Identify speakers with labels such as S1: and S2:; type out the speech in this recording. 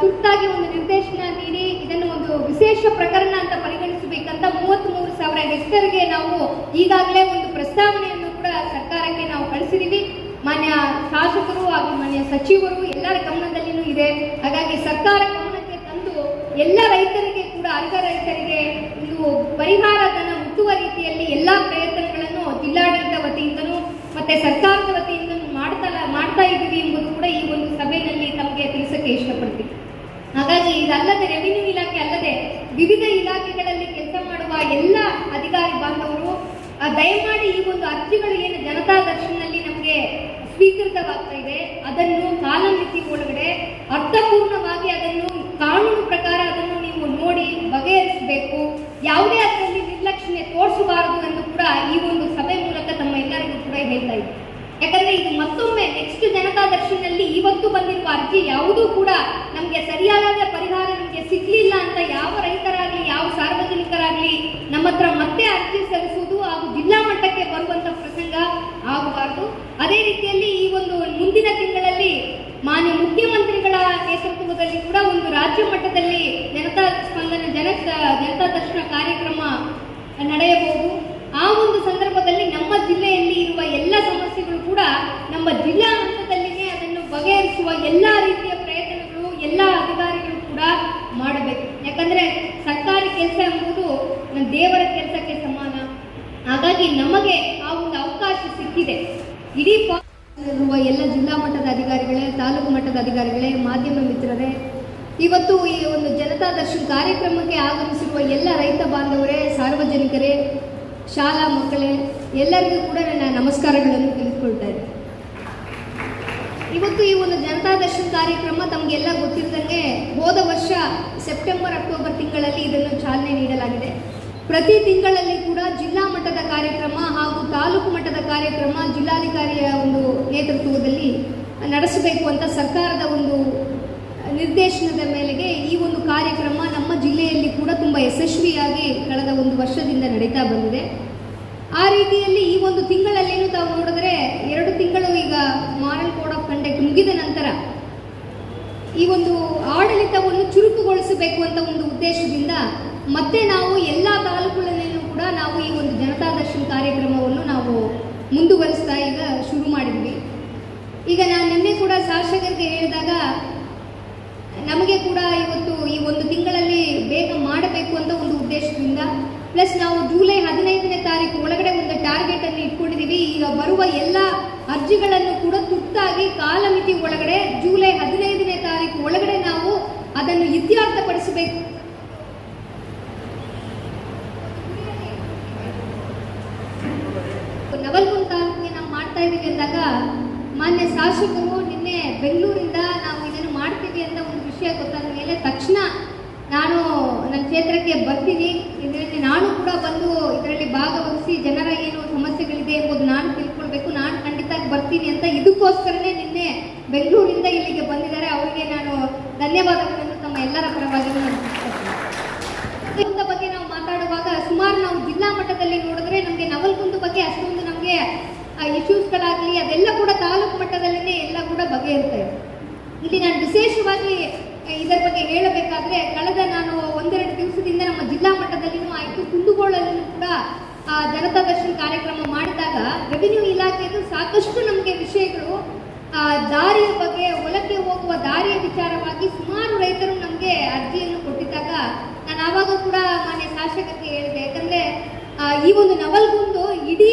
S1: ತುರ್ತಾಗಿ ಒಂದು ನಿರ್ದೇಶನ ನೀಡಿ, ಇದನ್ನು ಒಂದು ವಿಶೇಷ ಪ್ರಕರಣ ಅಂತ ಪರಿಗಣಿಸಬೇಕಂತ ಮೂವತ್ತ್ಮೂರು ಸಾವಿರ ಹೆಕ್ಟರ್ಗೆ ನಾವು ಈಗಾಗಲೇ ಒಂದು ಪ್ರಸ್ತಾವನೆಯನ್ನು ಕೂಡ ಸರ್ಕಾರಕ್ಕೆ ನಾವು ಕಳಿಸಿದ್ದೀವಿ ಮಾನ್ಯ ಶಾಸಕರು ಹಾಗೂ ಮಾನ್ಯ ಸಚಿವರು ಎಲ್ಲರ ಗಮನದಲ್ಲಿನೂ ಇದೆ. ಹಾಗಾಗಿ ಸರ್ಕಾರ ಗಮನಕ್ಕೆ ತಂದು ಎಲ್ಲ ರೈತರಿಗೆ ಕೂಡ, ಅರ್ಹ ರೈತರಿಗೆ ಒಂದು ಪರಿಹಾರ ಧನ ಮುಟ್ಟುವ ರೀತಿಯಲ್ಲಿ ಎಲ್ಲಾ ಪ್ರಯತ್ನಗಳನ್ನು ಜಿಲ್ಲಾಡಳಿತ ವತಿಯಿಂದನೂ ಮತ್ತೆ ಸರ್ಕಾರದ ವತಿಯಿಂದನೂ ಮಾಡ್ತಾ ಮಾಡ್ತಾ ಇದ್ದೀವಿ ಎಂಬುದು ಕೂಡ ಈ ಒಂದು ಸಭೆಯಲ್ಲಿ ತಮಗೆ ತಿಳಿಸಕ್ಕೆ ಇಷ್ಟಪಡ್ತೀನಿ ಹಾಗಾಗಿ ಇದಲ್ಲದೆ ರೆವಿನ್ಯೂ ಇಲಾಖೆ ಅಲ್ಲದೆ ವಿವಿಧ ಇಲಾಖೆಗಳಲ್ಲಿ ಕೆಲಸ ಮಾಡುವ ಎಲ್ಲ ಅಧಿಕಾರಿ ಬಾಂಧವರು ದಯಮಾಡಿ ಈ ಒಂದು ಅರ್ಜಿಗಳು ಏನು ಜನತಾ ದರ್ಶನದಲ್ಲಿ ನಮಗೆ ಸ್ವೀಕೃತವಾಗ್ತಾ ಇದೆ, ಅದನ್ನು ಕಾಲಮಿತಿ ಒಳಗಡೆ ಅರ್ಥಪೂರ್ಣವಾಗಿ ಅದನ್ನು ಕಾನೂನು ಪ್ರಕಾರ ಅದನ್ನು ನೀವು ನೋಡಿ ಬಗೆಹರಿಸಬೇಕು. ಯಾವುದೇ ಅದರಲ್ಲಿ ನಿರ್ಲಕ್ಷ್ಯ ತೋರಿಸಬಾರದು ಎಂದು ಕೂಡ ಈ ಒಂದು ಸಭೆ ಮೂಲಕ ತಮ್ಮ ಎಲ್ಲರಿಗೂ ಕೂಡ ಹೇಳ್ತಾ ಇದ್ದೀನಿ ಯಾಕಂದ್ರೆ ಇದು ಮತ್ತೊಮ್ಮೆ ನೆಕ್ಸ್ಟ್ ಜನತಾ ದರ್ಶನದಲ್ಲಿ ಇವತ್ತು ಬಂದಿರುವ ಅರ್ಜಿ ಯಾವುದೂ ಕೂಡ ನಮಗೆ ಸರಿಯಾದ ಪರಿಹಾರ ನಮಗೆ ಸಿಗ್ಲಿಲ್ಲ ಅಂತ ಯಾವ ರೈತರಾಗ್ಲಿ ಯಾವ ಸಾರ್ವಜನಿಕರಾಗ್ಲಿ ನಮ್ಮ ಹತ್ರ ಮತ್ತೆ ಅರ್ಜಿ ಸಲ್ಲಿಸುವುದು ಹಾಗೂ ಜಿಲ್ಲಾ ಮಟ್ಟಕ್ಕೆ ಬರುವಂತ ಪ್ರಸಂಗ ಆಗಬಾರದು. ಅದೇ ರೀತಿಯಲ್ಲಿ ಈ ಒಂದು ಮುಂದಿನ ತಿಂಗಳಲ್ಲಿ ಮಾನ್ಯ ಮುಖ್ಯಮಂತ್ರಿಗಳ ನೇತೃತ್ವದಲ್ಲಿ ಕೂಡ ಒಂದು ರಾಜ್ಯ ಮಟ್ಟದಲ್ಲಿ ಜನತಾ ಸ್ಪಂದನ, ಜನ ಜನತಾ ದರ್ಶನ ಕಾರ್ಯಕ್ರಮ ನಡೆಯಬಹುದು. ಆ ಒಂದು ಸಂದರ್ಭದಲ್ಲಿ ನಮ್ಮ ಜಿಲ್ಲೆಯಲ್ಲಿ ಇರುವ ಎಲ್ಲ ಸಮಸ್ಯೆಗಳು ಕೂಡ ನಮ್ಮ ಜಿಲ್ಲಾ ಹಂತದಲ್ಲಿಯೇ ಅದನ್ನು ಬಗೆಹರಿಸುವ ಎಲ್ಲ ರೀತಿಯ ಪ್ರಯತ್ನಗಳು, ಎಲ್ಲ ಅಧಿಕಾರಿಗಳು ಕೂಡ ಮಾಡಬೇಕು ಯಾಕಂದ್ರೆ ಸರ್ಕಾರಿ ಕೆಲಸ ಎಂಬುದು ನಮ್ಮ ದೇವರ ಕೆಲಸಕ್ಕೆ ಸಮಾನ ಹಾಗಾಗಿ ನಮಗೆ ಆ ಒಂದು ಅವಕಾಶ ಸಿಕ್ಕಿದೆ. ಇಡೀ ಇರುವ ಎಲ್ಲ ಜಿಲ್ಲಾ ಮಟ್ಟದ ಅಧಿಕಾರಿಗಳೇ, ತಾಲೂಕು ಮಟ್ಟದ ಅಧಿಕಾರಿಗಳೇ, ಮಾಧ್ಯಮ ಮಿತ್ರರೇ, ಇವತ್ತು ಈ ಒಂದು ಜನತಾ ದರ್ಶನ್ ಕಾರ್ಯಕ್ರಮಕ್ಕೆ ಆಗಮಿಸಿರುವ ಎಲ್ಲ ರೈತ ಬಾಂಧವರೇ, ಸಾರ್ವಜನಿಕರೇ, ಶಾಲಾ ಮಕ್ಕಳೇ, ಎಲ್ಲರಿಗೂ ಕೂಡ ನನ್ನ ನಮಸ್ಕಾರಗಳನ್ನು ತಿಳಿದುಕೊಳ್ತಾ ಇವತ್ತು ಈ ಒಂದು ಜನತಾ ದರ್ಶನ್ ಕಾರ್ಯಕ್ರಮ ತಮಗೆಲ್ಲ ಗೊತ್ತಿರದಂಗೆ ಹೋದ ವರ್ಷ ಸೆಪ್ಟೆಂಬರ್, ಅಕ್ಟೋಬರ್ ತಿಂಗಳಲ್ಲಿ ಇದನ್ನು ಚಾಲನೆ ನೀಡಲಾಗಿದೆ ಪ್ರತಿ ತಿಂಗಳಲ್ಲಿ ಕೂಡ ಜಿಲ್ಲಾ ಮಟ್ಟದ ಕಾರ್ಯಕ್ರಮ ಹಾಗೂ ತಾಲೂಕು ಮಟ್ಟದ ಕಾರ್ಯಕ್ರಮ ಜಿಲ್ಲಾಧಿಕಾರಿಯ ಒಂದು ನೇತೃತ್ವದಲ್ಲಿ ನಡೆಸಬೇಕು ಅಂತ ಸರ್ಕಾರದ ಒಂದು ನಿರ್ದೇಶನದ ಮೇಲೆಗೆ ಈ ಒಂದು ಕಾರ್ಯಕ್ರಮ ನಮ್ಮ ಜಿಲ್ಲೆಯಲ್ಲಿ ಕೂಡ ತುಂಬ ಯಶಸ್ವಿಯಾಗಿ ಕಳೆದ ಒಂದು ವರ್ಷದಿಂದ ನಡೀತಾ ಬಂದಿದೆ. ಆ ರೀತಿಯಲ್ಲಿ ಈ ಒಂದು ತಿಂಗಳಲ್ಲೇನು ತಾವು ನೋಡಿದ್ರೆ ಎರಡು ತಿಂಗಳು ಈಗ ಮಾರಲ್ ಕೋಡ್ ಆಫ್ ಕಂಡಕ್ಟ್ ಮುಗಿದ ನಂತರ ಈ ಒಂದು ಆಡಳಿತವನ್ನು ಚುರುಕುಗೊಳಿಸಬೇಕು ಅಂತ ಒಂದು ಉದ್ದೇಶದಿಂದ ಮತ್ತೆ ನಾವು ಎಲ್ಲ ತಾಲೂಕುಗಳಲ್ಲಿಯೂ ಕೂಡ ನಾವು ಈ ಒಂದು ಜನತಾ ದರ್ಶನ್ ಕಾರ್ಯಕ್ರಮವನ್ನು ನಾವು ಮುಂದುವರಿಸ್ತಾ ಈಗ ಶುರು ಮಾಡಿದ್ವಿ. ಈಗ ನಾನು ನಿನ್ನೆ ಕೂಡ ಶಾಸಕರಿಗೆ ಹೇಳಿದಾಗ, ನಮಗೆ ಕೂಡ ಇವತ್ತು ಈ ಒಂದು ತಿಂಗಳಲ್ಲಿ ಬೇಗ ಮಾಡಬೇಕು ಅಂತ ಒಂದು ಉದ್ದೇಶದಿಂದ, ಪ್ಲಸ್ ನಾವು ಜುಲೈ ಹದಿನೈದನೇ ತಾರೀಕು ಒಳಗಡೆ ಒಂದು ಟಾರ್ಗೆಟ್ ಅನ್ನು ಇಟ್ಕೊಂಡಿದ್ದೀವಿ ಈಗ ಬರುವ ಎಲ್ಲ ಅರ್ಜಿಗಳನ್ನು ಕೂಡ ತುರ್ತಾಗಿ ಕಾಲಮಿತಿ ಒಳಗಡೆ ಜುಲೈ ಹದಿನೈದನೇ ತಾರೀಕು ಒಳಗಡೆ ನಾವು ಅದನ್ನು ಇತ್ಯರ್ಥಪಡಿಸಬೇಕು. ನವಲ್ಗುಂದ ತಾಲೂಕಿಗೆ ನಾವು ಮಾಡ್ತಾ ಇದ್ದೀವಿ ಅಂದಾಗ ಮಾನ್ಯ ಶಾಸಕರು ನಿನ್ನೆ ಬೆಂಗಳೂರಿಂದ ನಾವು ಇದನ್ನು ಮಾಡ್ತೀವಿ ಅಂತ ಒಂದು ವಿಷಯ ಗೊತ್ತಾದ ಮೇಲೆ ತಕ್ಷಣ ನಾನು ನನ್ನ ಕ್ಷೇತ್ರಕ್ಕೆ ಬರ್ತೀನಿ. ಇದರಲ್ಲಿ ನಾನು ಕೂಡ ಬಂದು ಇದರಲ್ಲಿ ಭಾಗವಹಿಸಿ ಜನರ ಏನು ಸಮಸ್ಯೆಗಳಿದೆ ಎಂಬುದು ನಾನು ತಿಳ್ಕೊಳ್ಬೇಕು. ನಾನು ಖಂಡಿತ ಬರ್ತೀನಿ ಅಂತ ಇದಕ್ಕೋಸ್ಕರನೇ ನಿನ್ನೆ ಬೆಂಗಳೂರಿಂದ ಇಲ್ಲಿಗೆ ಬಂದಿದ್ದಾರೆ. ಅವರಿಗೆ ನಾನು ಧನ್ಯವಾದಗಳನ್ನು ತಮ್ಮ ಎಲ್ಲರ ಪರವಾಗಿ ಬಗ್ಗೆ ನಾವು ಮಾತಾಡುವಾಗ ಸುಮಾರು ನಾವು ಜಿಲ್ಲಾ ಮಟ್ಟದಲ್ಲಿ ನೋಡಿದ್ರೆ ನಮಗೆ ನವಲ್ಗುಂದ ಬಗ್ಗೆ ಅಷ್ಟೊಂದು ನಮಗೆ ಇಶ್ಯೂಸ್ಗಳಾಗಲಿ ಅದೆಲ್ಲ ಕೂಡ ತಾಲೂಕು ಮಟ್ಟದಲ್ಲೇ ಎಲ್ಲ ಕೂಡ ಬಗೆಹರಿತಾ ಇದೆ. ಇಲ್ಲಿ ನಾನು ವಿಶೇಷವಾಗಿ ಇದರ ಬಗ್ಗೆ ಹೇಳಬೇಕಾದ್ರೆ, ಕಳೆದ ನಾನು ಒಂದೆರಡು ದಿವಸದಿಂದ ನಮ್ಮ ಜಿಲ್ಲಾ ಮಟ್ಟದಲ್ಲಿನೂ ಆಯಿತು. ಕುಂದುಗೋಳಲ್ಲೂ ಕೂಡ ಜನತಾ ದರ್ಶನ್ ಕಾರ್ಯಕ್ರಮ ಮಾಡಿದಾಗ ರೆವಿನ್ಯೂ ಇಲಾಖೆದು ಸಾಕಷ್ಟು ನಮಗೆ ವಿಷಯಗಳು ದಾರಿಯ ಬಗ್ಗೆ ಹೊಲಕ್ಕೆ ಹೋಗುವ ದಾರಿಯ ವಿಚಾರವಾಗಿ ಸುಮಾರು ರೈತರು ನಮಗೆ ಅರ್ಜಿಯನ್ನು ಕೊಟ್ಟಿದ್ದಾಗ ನಾನು ಆವಾಗ ಕೂಡ ಮಾನ್ಯ ಶಾಸಕರಿಗೆ ಹೇಳಿದೆ. ಯಾಕಂದರೆ ಈ ಒಂದು ನವಲ್ಗೊಂದು ಇಡೀ